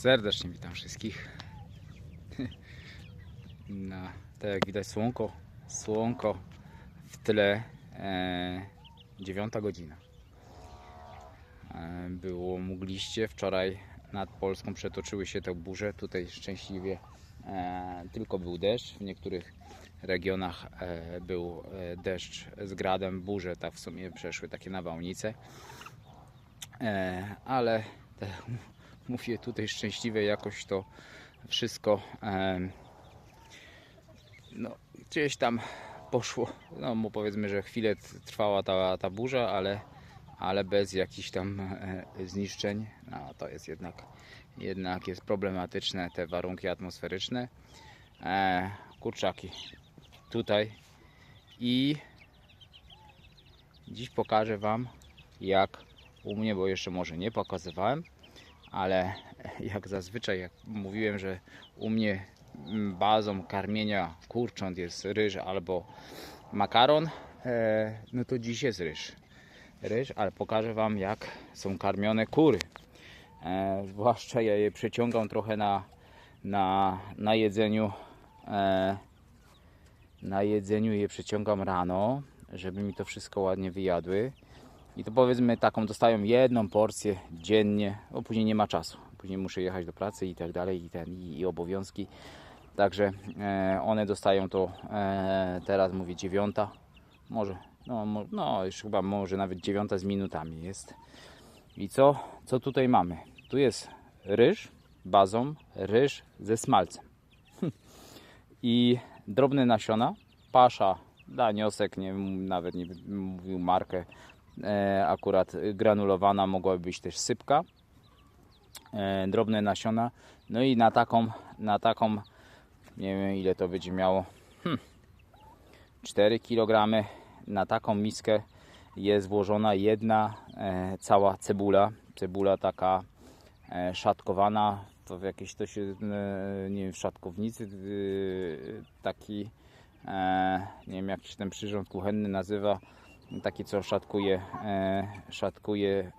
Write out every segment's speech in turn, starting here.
Serdecznie witam wszystkich. Na, tak jak widać słonko, słonko w tle, e, dziewiąta godzina. E, było mgliście, wczoraj nad Polską przetoczyły się te burze, tutaj szczęśliwie e, tylko był deszcz, w niektórych regionach e, był e, deszcz z gradem, burze tak w sumie przeszły takie nawałnice. E, ale te, mówię tutaj szczęśliwie jakoś to wszystko no, gdzieś tam poszło, no mu powiedzmy, że chwilę trwała ta, ta burza, ale, ale bez jakichś tam e, zniszczeń, no to jest jednak, jednak jest problematyczne te warunki atmosferyczne. E, kurczaki tutaj. I dziś pokażę Wam jak u mnie, bo jeszcze może nie pokazywałem, ale jak zazwyczaj, jak mówiłem, że u mnie bazą karmienia kurcząt jest ryż albo makaron, e, no to dziś jest ryż. Ryż, ale pokażę Wam jak są karmione kury. E, zwłaszcza ja je przeciągam trochę na, na, na jedzeniu. E, na jedzeniu je przeciągam rano, żeby mi to wszystko ładnie wyjadły. I to powiedzmy taką dostają jedną porcję dziennie, bo później nie ma czasu. Później muszę jechać do pracy i tak dalej, i, ten, i, i obowiązki. Także e, one dostają to e, teraz mówię dziewiąta, może, no, no już chyba może nawet dziewiąta z minutami jest. I co? Co tutaj mamy? Tu jest ryż bazą, ryż ze smalcem. I drobne nasiona, pasza, daniosek, nie nawet nie mówił markę, akurat granulowana, mogłaby być też sypka, e, drobne nasiona, no i na taką, na taką, nie wiem ile to będzie miało, hmm, 4 kg, na taką miskę jest włożona jedna e, cała cebula, cebula taka e, szatkowana, to w jakieś to się, e, nie wiem, w szatkownicy, e, taki, e, nie wiem jak się ten przyrząd kuchenny nazywa, taki co szatkuje, e, szatkuje,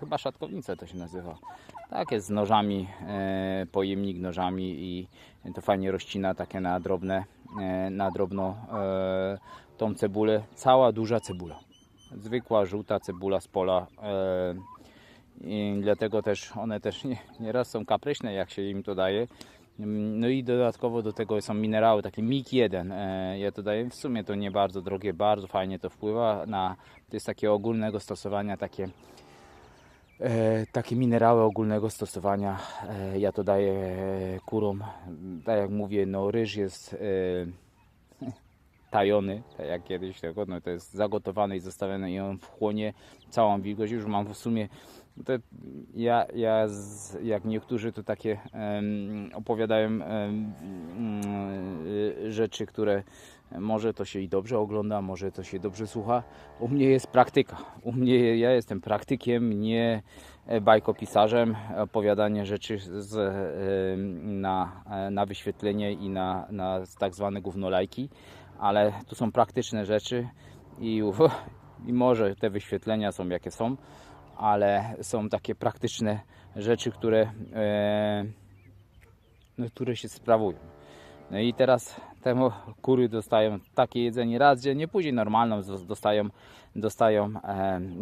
chyba szatkownica to się nazywa. Tak jest z nożami, e, pojemnik nożami i to fajnie rozcina takie na drobne, e, na drobno tą cebulę, cała duża cebula. Zwykła żółta cebula z pola. I dlatego też one też nie, nieraz są kapryśne, jak się im to daje. No i dodatkowo do tego są minerały, taki MIG-1. E, Ja to daję, w sumie to nie bardzo drogie, bardzo fajnie to wpływa na, to jest takie ogólnego stosowania, takie, e, takie minerały ogólnego stosowania. E, Ja to daję kurom, tak jak mówię, no ryż jest tajony, tak jak kiedyś tego, no to jest zagotowany i zostawiony i on wchłonie całą wilgoć. Już mam w sumie, ja, ja z, jak niektórzy to takie em, opowiadają y, rzeczy, które może to się i dobrze ogląda, może to się dobrze słucha. U mnie jest praktyka. U mnie ja jestem praktykiem, nie e, bajkopisarzem. Opowiadanie rzeczy z, em, na, e, na wyświetlenie i na, na tak zwane gównolajki, ale tu są praktyczne rzeczy i, i może te wyświetlenia są jakie są, ale są takie praktyczne rzeczy, które, e, no, które się sprawują. No i teraz temu kury dostają takie jedzenie raz dziennie, później normalną dostają, dostają,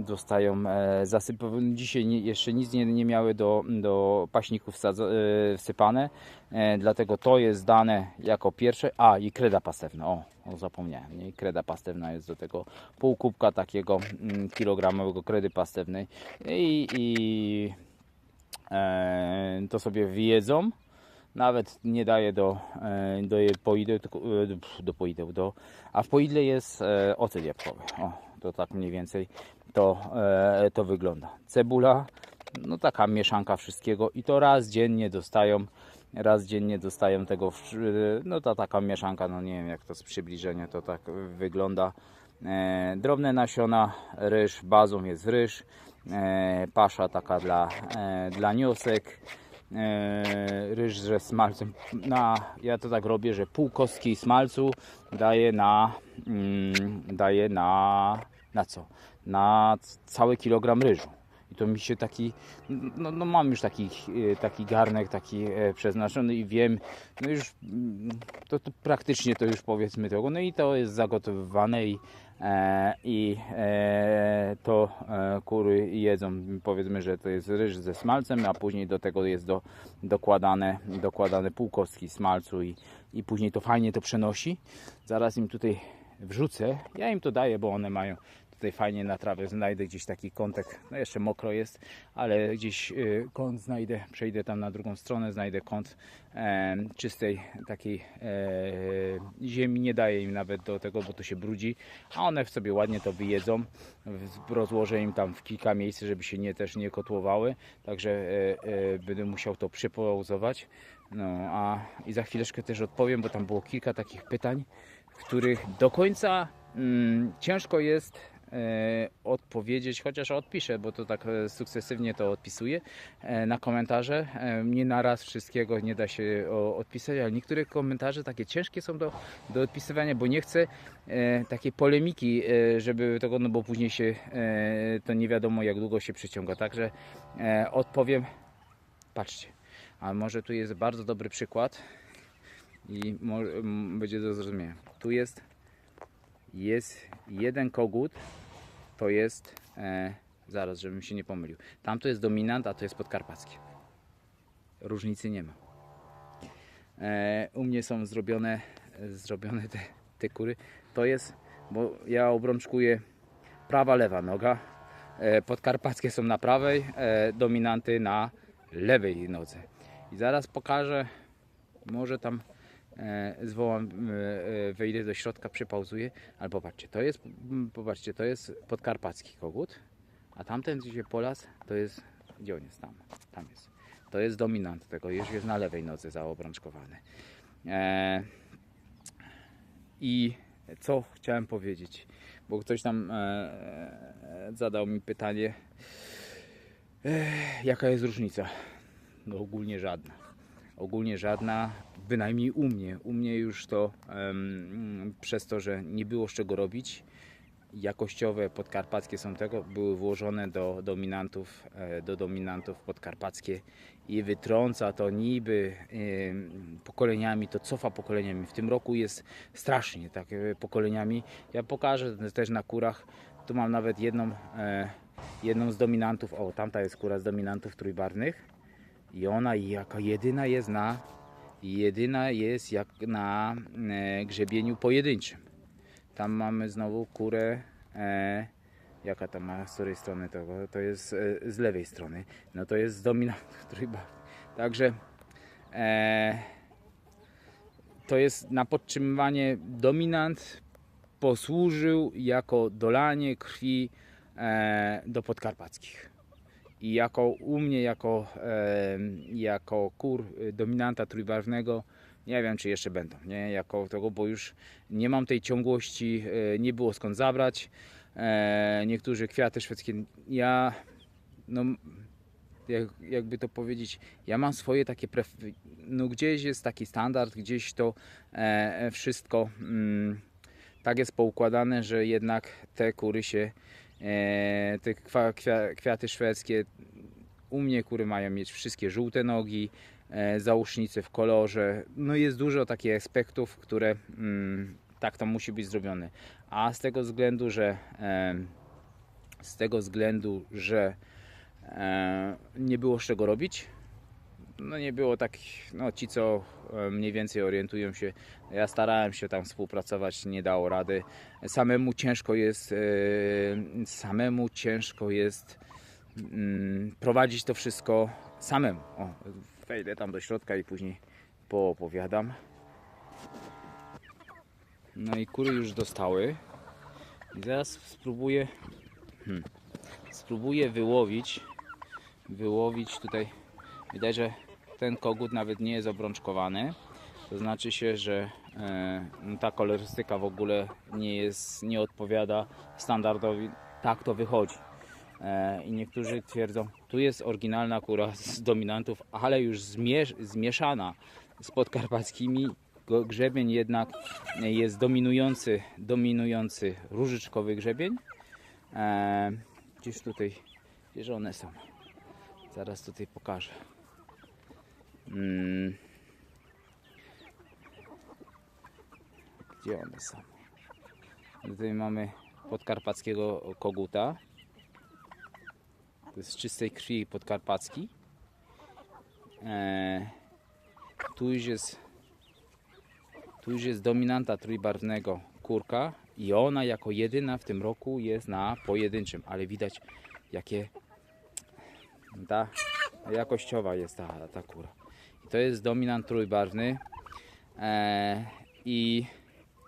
dostają e, zasypowane. Dzisiaj jeszcze nic nie, nie miały do, do paśników e, wsypane, e, dlatego to jest dane jako pierwsze. A i kreda pastewna, o, o zapomniałem, kreda pastewna jest do tego pół kubka takiego mm, kilogramowego kredy pastewnej i, i e, to sobie wyjedzą nawet nie daje do, do poideł, tylko, do- do a w poidle jest ocet jabłkowy. O, to tak mniej więcej to, e, to wygląda. Cebula, no taka mieszanka wszystkiego i to raz dziennie dostają, raz dziennie dostają tego, no to taka mieszanka, no nie wiem jak to z przybliżenia to tak wygląda. E, drobne nasiona, ryż, bazą jest ryż, e, pasza taka dla, dla niosek, ryż ze smalcem. Na, ja to tak robię, że pół kostki smalcu daję na, mm, daję na, na co? Na cały kilogram ryżu. I to mi się taki, no, no mam już taki, e, taki garnek taki e, przeznaczony i wiem, no już mm, to, to praktycznie to już powiedzmy tego, no i to jest zagotowywane i, e, i e, to e, kury jedzą, powiedzmy, że to jest ryż ze smalcem, a później do tego jest do, dokładane, dokładane pół kostki smalcu i, i później to fajnie to przenosi. Zaraz im tutaj wrzucę, ja im to daję, bo one mają tutaj fajnie na trawie znajdę gdzieś taki kątek, no jeszcze mokro jest, ale gdzieś y, kąt znajdę, przejdę tam na drugą stronę, znajdę kąt e, czystej takiej e, ziemi, nie daję im nawet do tego, bo to się brudzi, a one w sobie ładnie to wyjedzą, rozłożę im tam w kilka miejsc, żeby się nie też nie kotłowały, także e, e, będę musiał to przypauzować, no a i za chwileczkę też odpowiem, bo tam było kilka takich pytań, których do końca mm, ciężko jest odpowiedzieć, chociaż odpiszę, bo to tak e, sukcesywnie to odpisuję e, na komentarze. E, nie naraz wszystkiego nie da się odpisać, ale niektóre komentarze takie ciężkie są do, do odpisywania, bo nie chcę e, takiej polemiki, e, żeby tego, no bo później się e, to nie wiadomo jak długo się przyciąga. Także e, odpowiem. Patrzcie, a może tu jest bardzo dobry przykład i może, będzie do zrozumienia. Tu jest, jest jeden kogut, to jest, e, zaraz, żebym się nie pomylił. Tam to jest dominant, a to jest podkarpacki. Różnicy nie ma. E, u mnie są zrobione, zrobione te, te kury. To jest, bo ja obrączkuję prawa, lewa noga. E, podkarpackie są na prawej, e, dominanty na lewej nodze. I zaraz pokażę, może tam zwołam, e, e, wejdę do środka, przypauzuję, ale popatrzcie, to jest, popatrzcie, to jest podkarpacki kogut, a tamten gdzie polas, to jest, gdzie on jest tam, tam jest. To jest dominant tego, już jest na lewej nodze zaobrączkowany. E, I co chciałem powiedzieć, bo ktoś tam e, e, zadał mi pytanie, e, jaka jest różnica? No ogólnie żadna. Ogólnie żadna, bynajmniej u mnie. U mnie już to em, przez to, że nie było z czego robić, jakościowe podkarpackie są tego, były włożone do dominantów, e, do dominantów podkarpackie i wytrąca to niby pokoleniami, to cofa pokoleniami. W tym roku jest strasznie tak e, pokoleniami. Ja pokażę też na kurach. Tu mam nawet jedną, e, jedną z dominantów. O, tamta jest kura z dominantów trójbarwnych. I ona jaka jedyna jest na jedyna jest jak na e, grzebieniu pojedynczym. Tam mamy znowu kurę. E, jaka tam ma z której strony to? To jest e, z lewej strony. No to jest z dominantów trójbarwnych. Także e, to jest na podtrzymywanie dominant posłużył jako dolanie krwi e, do podkarpackich. I jako u mnie, jako, e, jako kur y, dominanta trójbarwnego, nie wiem czy jeszcze będą, nie? Jako tego, bo już nie mam tej ciągłości, e, nie było skąd zabrać. E, niektórzy kwiaty szwedzkie, ja, no, jak, jakby to powiedzieć, ja mam swoje takie, pref- no gdzieś jest taki standard, gdzieś to e, wszystko mm, tak jest poukładane, że jednak te kury się te kwa, kwia, kwiaty szwedzkie, u mnie kury mają mieć wszystkie żółte nogi, e, załóżnice w kolorze. No jest dużo takich aspektów, które mm, tak to musi być zrobione. A z tego względu, że e, z tego względu, że e, nie było z czego robić, no nie było tak, no ci co e, mniej więcej orientują się, ja starałem się tam współpracować, nie dało rady. Samemu ciężko jest, e, samemu ciężko jest mm, prowadzić to wszystko samemu. O, wejdę tam do środka i później poopowiadam. No i kury już dostały. I zaraz spróbuję, hmm, spróbuję wyłowić, wyłowić tutaj. Widać, że ten kogut nawet nie jest obrączkowany. To znaczy się, że e, ta kolorystyka w ogóle nie jest, nie odpowiada standardowi. Tak to wychodzi. E, I niektórzy twierdzą, tu jest oryginalna kura z dominantów, ale już zmiesz, zmieszana z podkarpackimi. Grzebień jednak jest dominujący, dominujący różyczkowy grzebień. E, gdzieś tutaj Gdzież one są? Zaraz tutaj pokażę. Mm. Gdzie one są? Tutaj mamy podkarpackiego koguta. To jest z czystej krwi podkarpacki. Eee, tu już jest tu już jest dominanta trójbarwnego kurka i ona jako jedyna w tym roku jest na pojedynczym, ale widać jakie ta jakościowa jest ta, ta kura. To jest dominant trójbarwny eee, i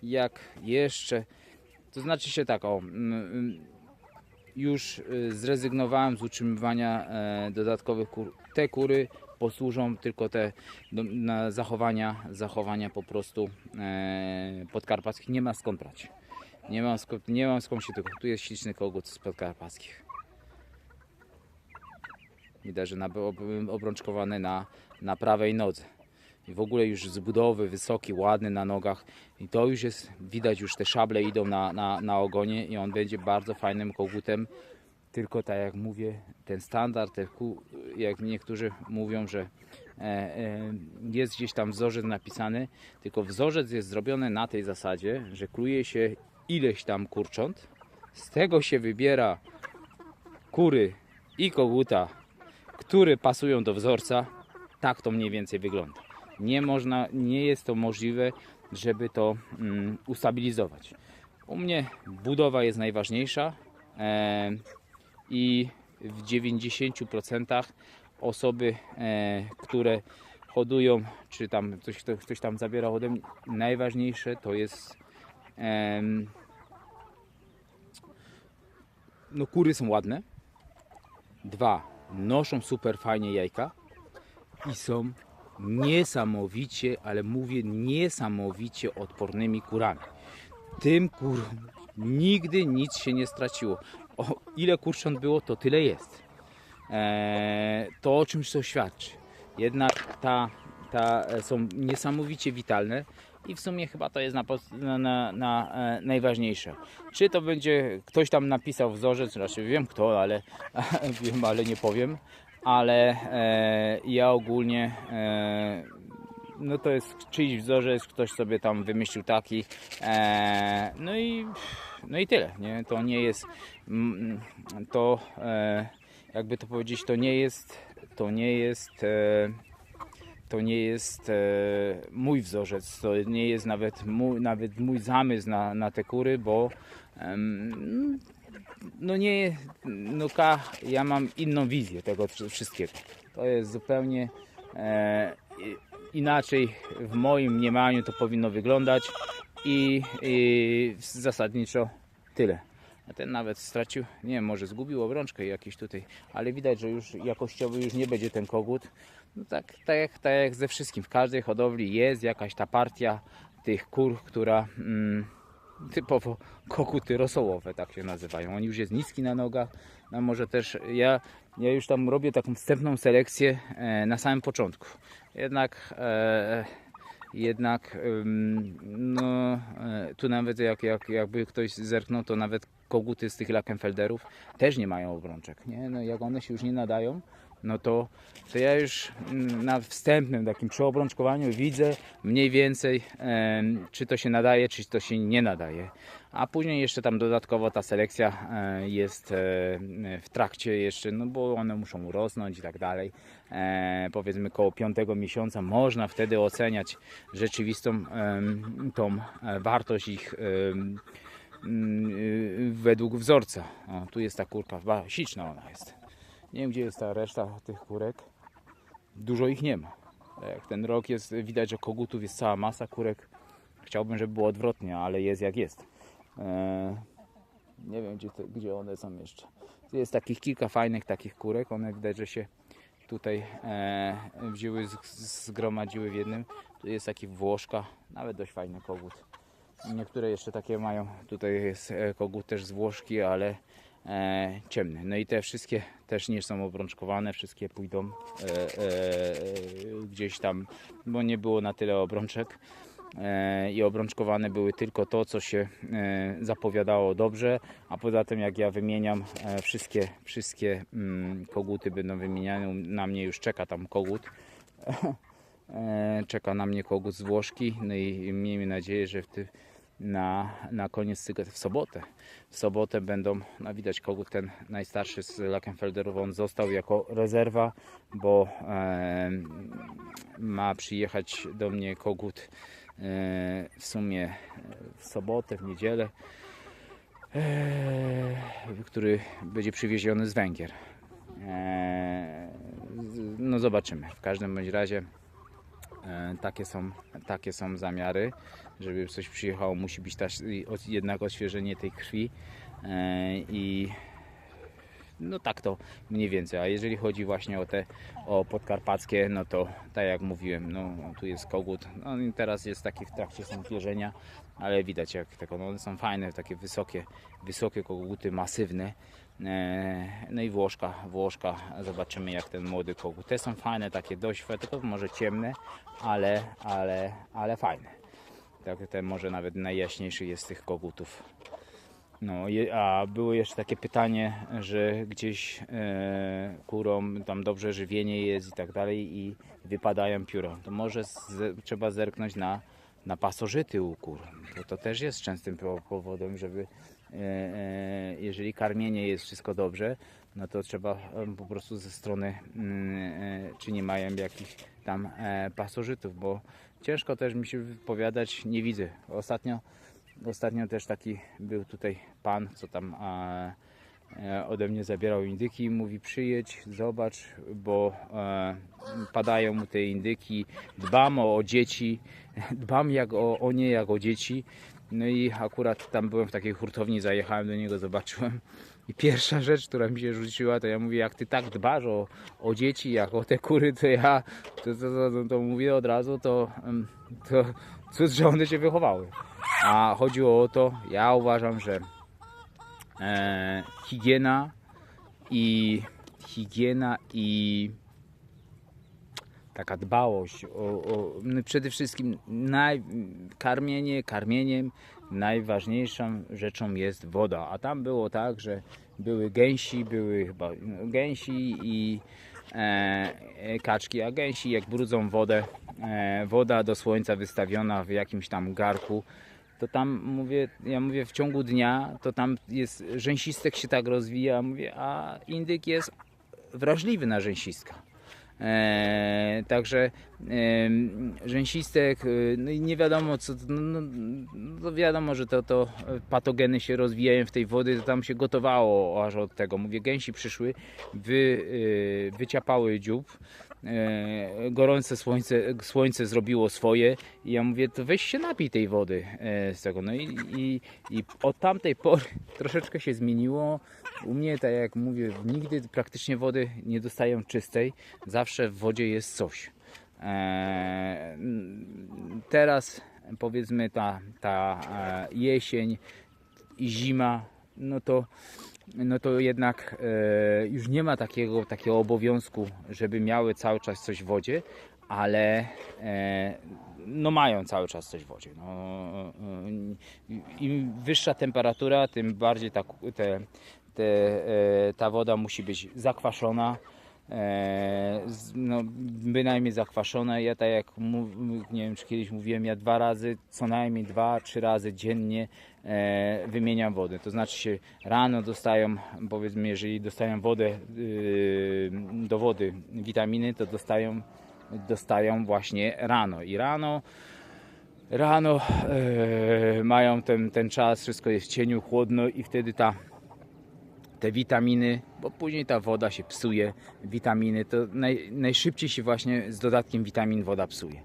jak jeszcze to znaczy się tak o już y, zrezygnowałem z utrzymywania e, dodatkowych kur. Te kury posłużą tylko te do, na zachowania, zachowania po prostu e, podkarpackich. Nie ma skąd brać. Nie mam skąd, nie mam skąd się tego. Tu jest śliczny kogut z podkarpackich. Widać, że na, ob, obrączkowany na, na prawej nodze. I w ogóle już z budowy wysoki, ładny na nogach. I to już jest, widać już te szable idą na, na, na ogonie i on będzie bardzo fajnym kogutem. Tylko tak jak mówię, ten standard, ten ku, jak niektórzy mówią, że e, e, jest gdzieś tam wzorzec napisany, tylko wzorzec jest zrobiony na tej zasadzie, że kluje się ileś tam kurcząt, z tego się wybiera kury i koguta, które pasują do wzorca, tak to mniej więcej wygląda. Nie można, nie jest to możliwe, żeby to mm, ustabilizować. U mnie budowa jest najważniejsza e, i w 90% osoby, e, które hodują, czy tam coś, kto- ktoś tam zabiera ode mnie, najważniejsze to jest em, no kury są ładne. Dwa, noszą super fajnie jajka i są niesamowicie, ale mówię niesamowicie odpornymi kurami. Tym kurom nigdy nic się nie straciło. O ile kurcząt było, to tyle jest. Eee, to o czymś to świadczy. Jednak ta, ta e, są niesamowicie witalne i w sumie chyba to jest na, na, na, na e, najważniejsze. Czy to będzie ktoś tam napisał wzorzec, raczej wiem kto, ale wiem, ale nie powiem. Ale e, ja ogólnie e, no to jest czyjś wzorzec, ktoś sobie tam wymyślił taki. E, no i no i tyle, nie? To nie jest to e, jakby to powiedzieć, to nie jest to nie jest e, to nie jest e, mój wzorzec, to nie jest nawet mój, nawet mój zamysł na, na te kury, bo no nie, no ka, ja mam inną wizję tego wszy- wszystkiego. To jest zupełnie e, inaczej w moim mniemaniu to powinno wyglądać i, i zasadniczo tyle. A ten nawet stracił, nie wiem, może zgubił obrączkę jakiś tutaj, ale widać, że już jakościowy już nie będzie ten kogut. No tak, tak, jak, tak jak ze wszystkim, w każdej hodowli jest jakaś ta partia tych kur, która mm, typowo koguty rosołowe, tak się nazywają. On już jest niski na nogach, no może też ja, ja już tam robię taką wstępną selekcję e, na samym początku. Jednak e, jednak no, e, tu nawet jak, jak, jakby ktoś zerknął, to nawet koguty z tych Lakenfelderów też nie mają obrączek. Nie? No, jak one się już nie nadają, no to, to ja już mm, na wstępnym takim przeobrączkowaniu widzę mniej więcej, em, czy to się nadaje, czy to się nie nadaje. A później jeszcze tam dodatkowo ta selekcja e, jest e, w trakcie jeszcze, no bo one muszą urosnąć i tak dalej. E, powiedzmy koło piątego miesiąca można wtedy oceniać rzeczywistą em, tą e, wartość ich y, według wzorca. O, tu jest ta kurka, ba, śliczna ona jest. Nie wiem gdzie jest ta reszta tych kurek. Dużo ich nie ma. Jak ten rok jest, widać, że kogutów jest cała masa kurek. Chciałbym, żeby było odwrotnie, ale jest jak jest. Eee, nie wiem gdzie, gdzie one są jeszcze. Jest takich kilka fajnych takich kurek. One widać, że się tutaj e, wzięły, zgromadziły w jednym. Tu jest taki Włoszka, nawet dość fajny kogut. Niektóre jeszcze takie mają. Tutaj jest e, kogut też z Włoszki, ale ciemny. No i te wszystkie też nie są obrączkowane, wszystkie pójdą e, e, gdzieś tam, bo nie było na tyle obrączek. e, i obrączkowane były tylko to, co się e, zapowiadało dobrze, a poza tym jak ja wymieniam e, wszystkie, wszystkie mm, koguty będą wymieniane, na mnie już czeka tam kogut. E, Czeka na mnie kogut z Włoszki, no i miejmy nadzieję, że w ty, na, na koniec w sobotę, w sobotę będą, no widać kogut ten najstarszy z Lackenfelderów, on został jako rezerwa, bo e, ma przyjechać do mnie kogut e, w sumie w sobotę, w niedzielę, e, który będzie przywieziony z Węgier. E, no zobaczymy. W każdym bądź razie takie są, takie są zamiary. Żeby coś przyjechało, musi być od- jednak odświeżenie tej krwi e, i no tak to mniej więcej. A jeżeli chodzi właśnie o te o podkarpackie, no to tak jak mówiłem, no tu jest kogut. No teraz jest taki w trakcie są ale widać jak tego, no one są fajne, takie wysokie, wysokie koguty, masywne. E, No i Włoszka, Włoszka, zobaczymy jak ten młody kogut. Te są fajne, takie dość, tylko może ciemne, ale, ale, ale fajne. Tak, ten może nawet najjaśniejszy jest z tych kogutów. No, a było jeszcze takie pytanie, że gdzieś e, kurom tam dobrze żywienie jest i tak dalej i wypadają pióro. To może z, trzeba zerknąć na, na pasożyty u kur. To, to też jest częstym po- powodem, żeby jeżeli karmienie jest wszystko dobrze, no to trzeba po prostu ze strony mm, e, czy nie mają jakichś tam e, pasożytów, bo ciężko też mi się wypowiadać, nie widzę. Ostatnio Ostatnio też taki był tutaj pan, co tam e, e, ode mnie zabierał indyki i mówi przyjedź, zobacz, bo e, padają mu te indyki, dbam o dzieci, dbam jak o, o nie jak o dzieci. No i akurat tam byłem w takiej hurtowni, zajechałem do niego, zobaczyłem. I pierwsza rzecz, która mi się rzuciła, to ja mówię, jak ty tak dbasz o, o dzieci, jak o te kury, to ja, to, to, to, to, mówię od razu, to, to cud, że one się wychowały. A chodziło o to, ja uważam, że e, higiena i higiena i taka dbałość o, o przede wszystkim naj, karmienie, karmieniem najważniejszą rzeczą jest woda. A tam było tak, że były gęsi, były chyba no, gęsi i e, e, kaczki, a gęsi jak brudzą wodę, e, woda do słońca wystawiona w jakimś tam garku, to tam mówię, ja mówię w ciągu dnia, to tam jest, rzęsistek się tak rozwija, mówię, a indyk jest wrażliwy na rzęsistka. E, także em, rzęsistek, no i nie wiadomo co, no, no, no wiadomo, że to, to patogeny się rozwijają w tej wody, to tam się gotowało aż od tego. Mówię, gęsi przyszły, wy, y, wyciapały dziób, e, gorące słońce, słońce zrobiło swoje i ja mówię, to weź się napij tej wody e, z tego. No i, i, i od tamtej pory troszeczkę się zmieniło. U mnie, tak jak mówię, nigdy praktycznie wody nie dostaję czystej. Zawsze w wodzie jest coś. E, teraz powiedzmy ta, ta e, jesień i zima, no to, no to jednak e, już nie ma takiego, takiego obowiązku, żeby miały cały czas coś w wodzie, ale e, no mają cały czas coś w wodzie. No, e, Im wyższa temperatura, tym bardziej ta, te, te, e, ta woda musi być zakwaszona. E, no, bynajmniej zakwaszone. Ja tak jak nie wiem czy kiedyś mówiłem, ja dwa razy, co najmniej dwa, trzy razy dziennie e, wymieniam wodę. To znaczy się rano dostają, powiedzmy, jeżeli dostają wodę y, do wody, witaminy, to dostają, dostają właśnie rano. I rano rano e, mają ten, ten czas, wszystko jest w cieniu, chłodno i wtedy ta te witaminy, bo później ta woda się psuje, witaminy, to naj, najszybciej się właśnie z dodatkiem witamin woda psuje.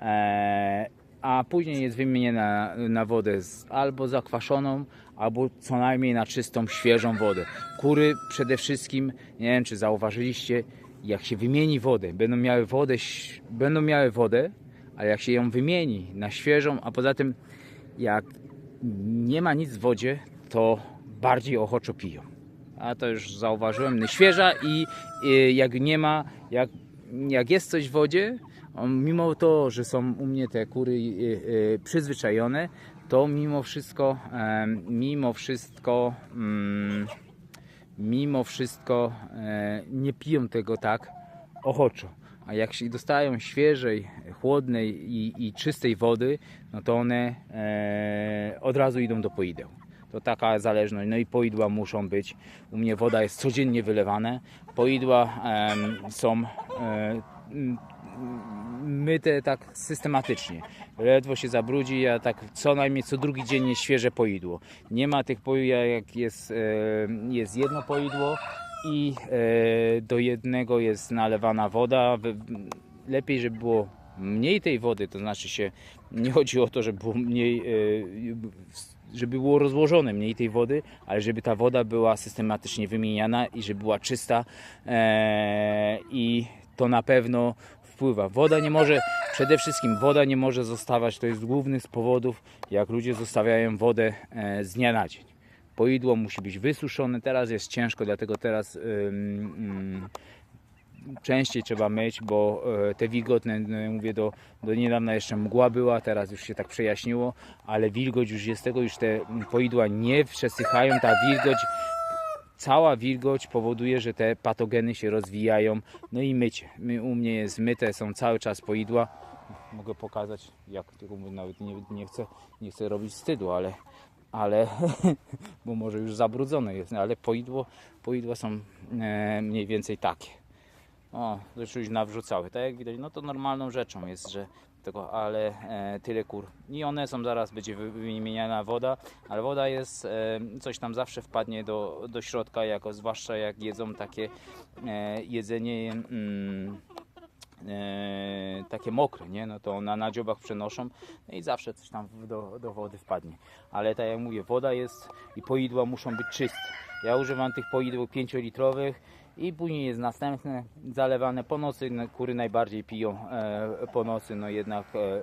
E, a później jest wymieniona na wodę z, albo zakwaszoną, albo co najmniej na czystą, świeżą wodę. Kury przede wszystkim, nie wiem czy zauważyliście, jak się wymieni wodę, będą miały wodę, będą miały wodę, ale jak się ją wymieni na świeżą, a poza tym jak nie ma nic w wodzie, to bardziej ochoczo piją. A to już zauważyłem. No, Świeża i, jak nie ma, jak, jak jest coś w wodzie, Mimo to, że są u mnie te kury e, e, przyzwyczajone, to mimo wszystko, mimo wszystko, mm, mimo wszystko e, nie piją tego tak ochoczo. A jak się dostają świeżej, chłodnej i, i czystej wody, no to one e, od razu idą do poideł. To taka zależność. No i poidła muszą być. U mnie woda jest codziennie wylewane. Poidła są e, myte tak systematycznie. Ledwo się zabrudzi, ja tak co najmniej co drugi dzień jest świeże poidło. Nie ma tych poidła, jak jest, e, jest jedno poidło i e, do jednego jest nalewana woda. Lepiej, żeby było mniej tej wody, to znaczy się nie chodzi o to, żeby było mniej, e, żeby było rozłożone mniej tej wody, ale żeby ta woda była systematycznie wymieniana i żeby była czysta e, i to na pewno wpływa. Woda nie może, przede wszystkim woda nie może zostawać, to jest główny z powodów, jak ludzie zostawiają wodę e, z dnia na dzień. Poidło musi być wysuszone, teraz jest ciężko, dlatego teraz ym, częściej trzeba myć, bo e, te wilgotne, no ja mówię, do, do niedawna jeszcze mgła była, teraz już się tak przejaśniło, ale wilgoć już jest tego, już te poidła nie przesychają, ta wilgoć, cała wilgoć powoduje, że te patogeny się rozwijają, no i mycie. My, u mnie jest myte, są cały czas poidła, mogę pokazać, jak tylko nawet nie, nie, chcę, nie chcę robić wstydu, ale ale bo może już zabrudzone jest, ale poidło, poidła są e, mniej więcej takie. O, już już nawrzucały. Tak jak widać, no to normalną rzeczą jest, że tego, ale e, tyle kur. I one są, zaraz będzie wy- wymieniana woda, ale woda jest, e, coś tam zawsze wpadnie do, do środka, jako zwłaszcza jak jedzą takie e, jedzenie mm, e, takie mokre, nie? No to na nadziobach przenoszą no i zawsze coś tam do, do wody wpadnie. Ale tak jak mówię, woda jest i poidła muszą być czyste. Ja używam tych poidł 5-litrowych i później jest następne zalewane po nocy. No, Kury najbardziej piją e, po nocy, no jednak e, e,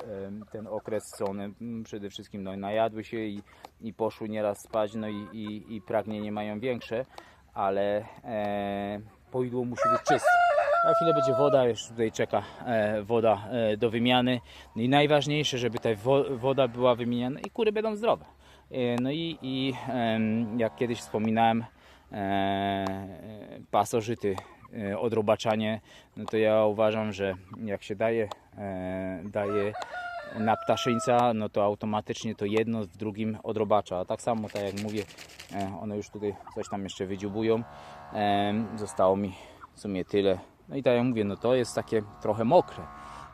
ten okres one mm, przede wszystkim no, najadły się i, i poszły nieraz spać, no i, i, i pragnienie mają większe, ale e, poidło musi być czyste. Na chwilę będzie woda, już tutaj czeka e, woda e, do wymiany. No i najważniejsze, żeby ta wo, woda była wymieniana i kury będą zdrowe. No i, i jak kiedyś wspominałem, pasożyty, e, odrobaczanie, no to ja uważam, że jak się daje, e, daje na ptaszyńca, no to automatycznie to jedno w drugim odrobacza. A tak samo, tak jak mówię, e, one już tutaj coś tam jeszcze wydziubują. E, Zostało mi w sumie tyle. No i tak jak mówię, no to jest takie trochę mokre,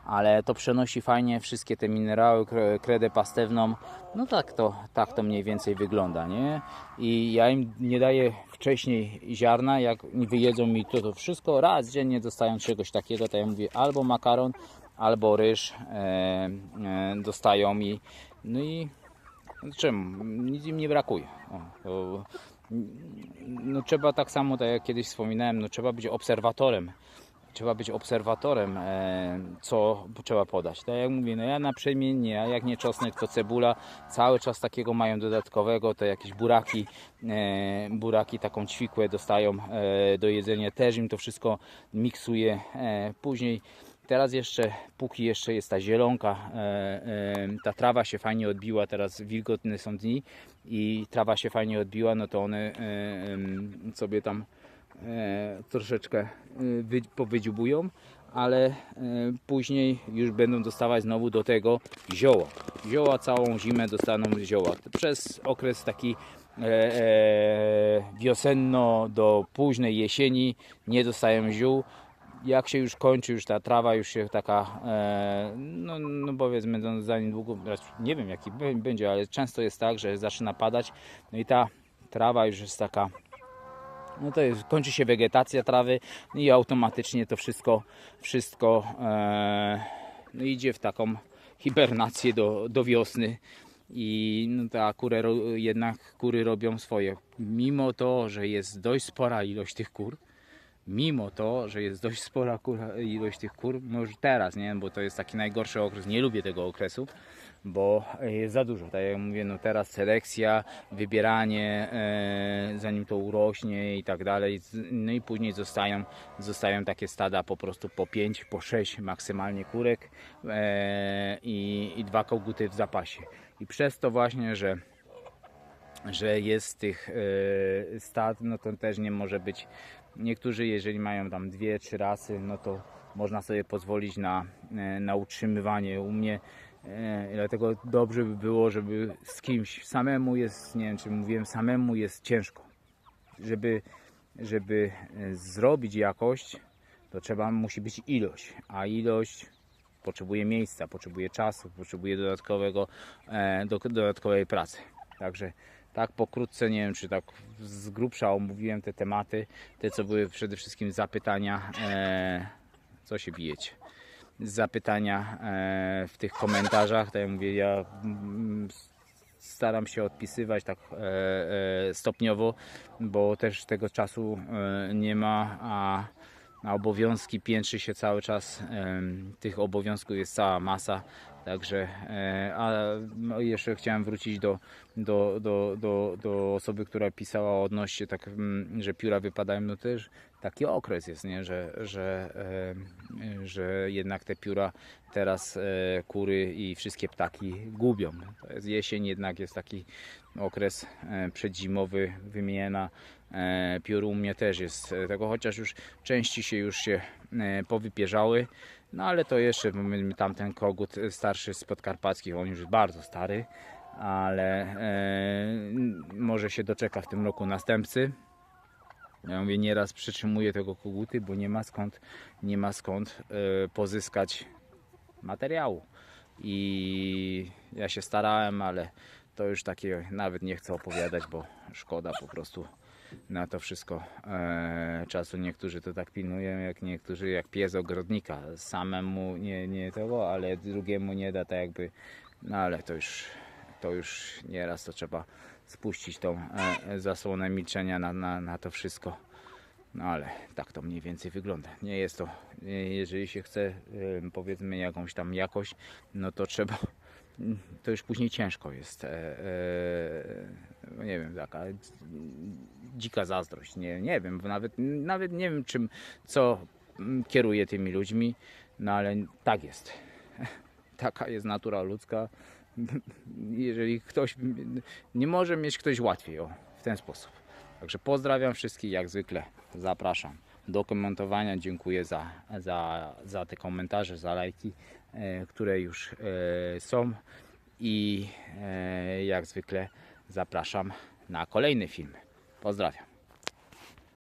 ale to przenosi fajnie wszystkie te minerały, kre- kredę pastewną. No tak to, tak to mniej więcej wygląda, nie? I ja im nie daję wcześniej ziarna, jak wyjedzą mi to, to wszystko, raz dziennie dostają czegoś takiego, tak jak mówię, albo makaron, albo ryż e, e, dostają mi. No i czemu? Nic im nie brakuje. O, to, no trzeba tak samo, tak jak kiedyś wspominałem, no trzeba być obserwatorem. Trzeba być obserwatorem, e, co trzeba podać. Tak jak mówię, no ja naprzemiennie, a jak nie czosnek, to cebula. Cały czas takiego mają dodatkowego, to jakieś buraki, e, buraki taką ćwikłę dostają e, do jedzenia. Też im to wszystko miksuje e, później. Teraz jeszcze, póki jeszcze jest ta zielonka, e, e, ta trawa się fajnie odbiła, teraz wilgotne są dni i trawa się fajnie odbiła, no to one e, em, sobie tam e, troszeczkę e, wy, powydziubują, ale e, później już będą dostawać znowu do tego zioła. Zioła całą zimę dostaną zioła. Przez okres taki e, e, wiosenno do późnej jesieni nie dostają ziół jak się już kończy, już ta trawa już się taka, e, no, no powiedzmy, no, za niedługo, nie wiem jaki będzie, ale często jest tak, że zaczyna padać, no i ta trawa już jest taka, no to jest, kończy się wegetacja trawy i automatycznie to wszystko, wszystko e, no idzie w taką hibernację do, do wiosny. I no, ta kurę, jednak kury robią swoje. Mimo to, że jest dość spora ilość tych kur, mimo to, że jest dość spora ilość tych kur, może teraz, nie, bo to jest taki najgorszy okres, nie lubię tego okresu, bo jest za dużo, tak jak mówię, no teraz selekcja, wybieranie, e, zanim to urośnie i tak dalej, no i później zostają, zostają takie stada po prostu po 5, po 6 maksymalnie kurek e, i, i dwa koguty w zapasie. I przez to właśnie, że że jest tych e, stad, no to też nie może być. Niektórzy, jeżeli mają tam dwie, trzy rasy, no to można sobie pozwolić na, e, na utrzymywanie. U mnie e, dlatego dobrze by było, żeby z kimś samemu jest, nie wiem czy mówiłem, samemu jest ciężko. Żeby, żeby e, zrobić jakość, to trzeba, musi być ilość, a ilość potrzebuje miejsca, potrzebuje czasu, potrzebuje dodatkowego, e, do, dodatkowej pracy. Także tak pokrótce, nie wiem czy tak z grubsza omówiłem te tematy, te co były przede wszystkim zapytania, e, co się bijecie, zapytania e, w tych komentarzach, tak jak mówię, ja mm, staram się odpisywać tak e, e, stopniowo, bo też tego czasu nie ma, a, a obowiązki piętrzy się cały czas, tych obowiązków jest cała masa, także, e, a no, jeszcze chciałem wrócić do, do, do, do, do osoby, która pisała odnośnie tak, że pióra wypadają, no też taki okres jest, nie? Że, że, e, że jednak te pióra teraz e, kury i wszystkie ptaki gubią. To jest jesień, jednak jest taki okres przedzimowy, wymiana piór u mnie też jest tego, chociaż już części się już się powypierzały, no ale to jeszcze tamten kogut e, starszy z podkarpackich, on już jest bardzo stary, ale e, może się doczeka w tym roku następcy. Ja mówię, nieraz przytrzymuję tego koguty, bo nie ma skąd, nie ma skąd e, pozyskać materiału. I ja się starałem, ale to już takie nawet nie chcę opowiadać, bo szkoda po prostu na to wszystko e, czasu. Niektórzy to tak pilnują, jak niektórzy jak pies ogrodnika. Samemu nie, nie tego, ale drugiemu nie da tak jakby, no ale to już, to już nieraz to trzeba spuścić tą e, zasłonę milczenia na, na, na to wszystko. No ale tak to mniej więcej wygląda. Nie jest to, e, jeżeli się chce e, powiedzmy jakąś tam jakość, no to trzeba, to już później ciężko jest. E, e, no nie wiem, taka dzika zazdrość. Nie, nie wiem, nawet, nawet nie wiem czym, co mm, kieruje tymi ludźmi, no ale tak jest. Taka jest natura ludzka. Jeżeli ktoś nie może mieć ktoś łatwiej, o, w ten sposób. Także pozdrawiam wszystkich, jak zwykle zapraszam do komentowania. Dziękuję za, za, za te komentarze, za lajki, e, które już e, są. I e, jak zwykle zapraszam na kolejny film. Pozdrawiam.